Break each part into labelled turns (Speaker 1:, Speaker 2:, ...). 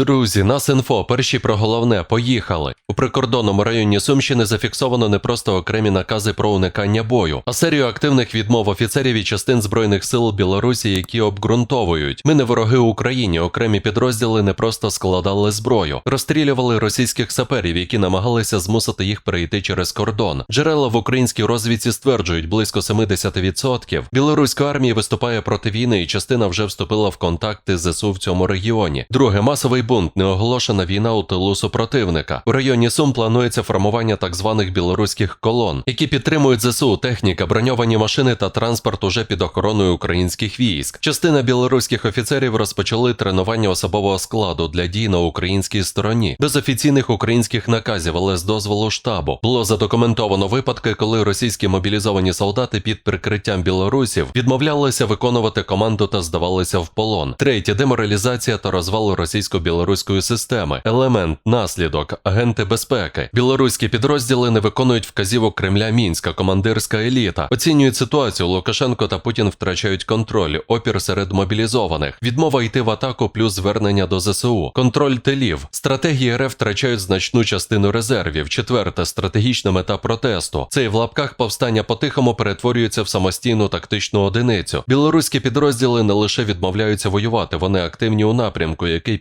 Speaker 1: Друзі, нас інфо, перші про головне, поїхали. У прикордонному районі Сумщини зафіксовано не просто окремі накази про уникання бою, а серію активних відмов офіцерів і частин збройних сил Білорусі, які обґрунтовують. Ми не вороги Україні. Окремі підрозділи не просто складали зброю, розстрілювали російських саперів, які намагалися змусити їх перейти через кордон. Джерела в українській розвідці стверджують, близько 70% білоруської армії виступає проти війни, і частина вже вступила в контакти з ЗСУ в цьому регіоні. Друге масовий бунт, неоголошена війна у тилу супротивника. У районі Сум планується формування так званих білоруських колон, які підтримують ЗСУ, техніка, броньовані машини та транспорт уже під охороною українських військ. Частина білоруських офіцерів розпочали тренування особового складу для дій на українській стороні, без офіційних українських наказів, але з дозволу штабу. Було задокументовано випадки, коли російські мобілізовані солдати під прикриттям білорусів відмовлялися виконувати команду та здавалися в полон. Третє деморалізація та розвал російсько-білоруської системи. Елемент, наслідок, агенти безпеки. Білоруські підрозділи не виконують вказівок Кремля Мінська, командирська еліта. Оцінюють ситуацію. Лукашенко та Путін втрачають контроль, опір серед мобілізованих, відмова йти в атаку, плюс звернення до ЗСУ, контроль тилів. Стратегії РФ втрачають значну частину резервів. Четверте стратегічна мета протесту. Цей в лапках повстання по-тихому перетворюється в самостійну тактичну одиницю. Білоруські підрозділи не лише відмовляються воювати, вони активні у напрямку, який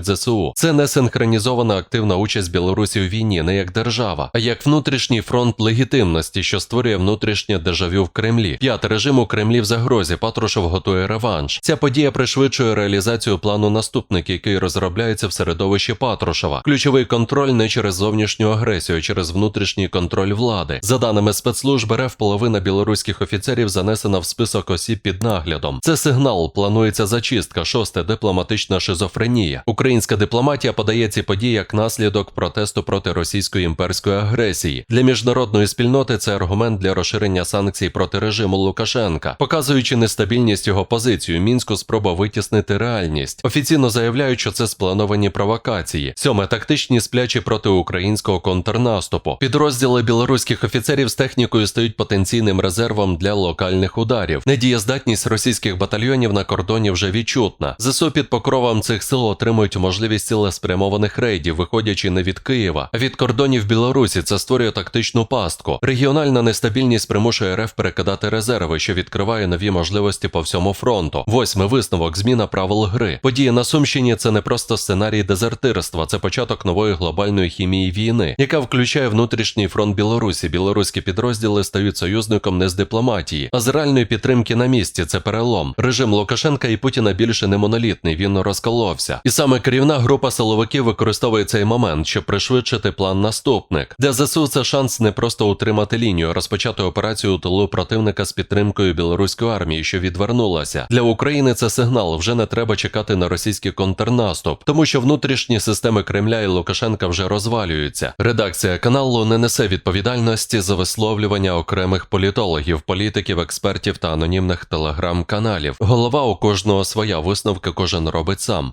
Speaker 1: підтримують ЗСУ. Це не синхронізована активна участь Білорусі у війні, не як держава, а як внутрішній фронт легітимності, що створює внутрішнє дежавю в Кремлі. П'яте режим у Кремлі в загрозі. Патрушев готує реванш. Ця подія пришвидшує реалізацію плану наступник, який розробляється в середовищі Патрушева. Ключовий контроль не через зовнішню агресію, а через внутрішній контроль влади. За даними спецслужб, РФ половина білоруських офіцерів занесена в список осіб під наглядом. Це сигнал. Планується зачистка. Шосте дипломатична шизофренія. Українська дипломатія подає ці події як наслідок протесту проти російської імперської агресії. Для міжнародної спільноти це аргумент для розширення санкцій проти режиму Лукашенка, показуючи нестабільність його позицію. Мінську спроба витіснити реальність. Офіційно заявляють, що це сплановані провокації. Сьоме тактичні сплячі проти українського контрнаступу. Підрозділи білоруських офіцерів з технікою стають потенційним резервом для локальних ударів. Недієздатність російських батальйонів на кордоні вже відчутна. ЗСУ під покровом цих сил отримують можливість цілеспрямованих рейдів, виходячи не від Києва, а від кордонів Білорусі. Це створює тактичну пастку. Регіональна нестабільність примушує РФ перекидати резерви, що відкриває нові можливості по всьому фронту. Восьмий висновок зміна правил гри. Події на Сумщині це не просто сценарій дезертирства, це початок нової глобальної хімії війни, яка включає внутрішній фронт Білорусі. Білоруські підрозділи стають союзником не з дипломатії, а з реальної підтримки на місці. Це перелом. Режим Лукашенка і Путіна більше не монолітний. Він розколовся. І саме керівна група силовиків використовує цей момент, щоб пришвидшити план наступник. Для ЗСУ це шанс не просто утримати лінію, розпочати операцію у тилу противника з підтримкою білоруської армії, що відвернулася. Для України це сигнал. Вже не треба чекати на російський контрнаступ, тому що внутрішні системи Кремля і Лукашенка вже розвалюються. Редакція каналу не несе відповідальності за висловлювання окремих політологів, політиків, експертів та анонімних телеграм-каналів. Голова у кожного своя висновки кожен робить сам.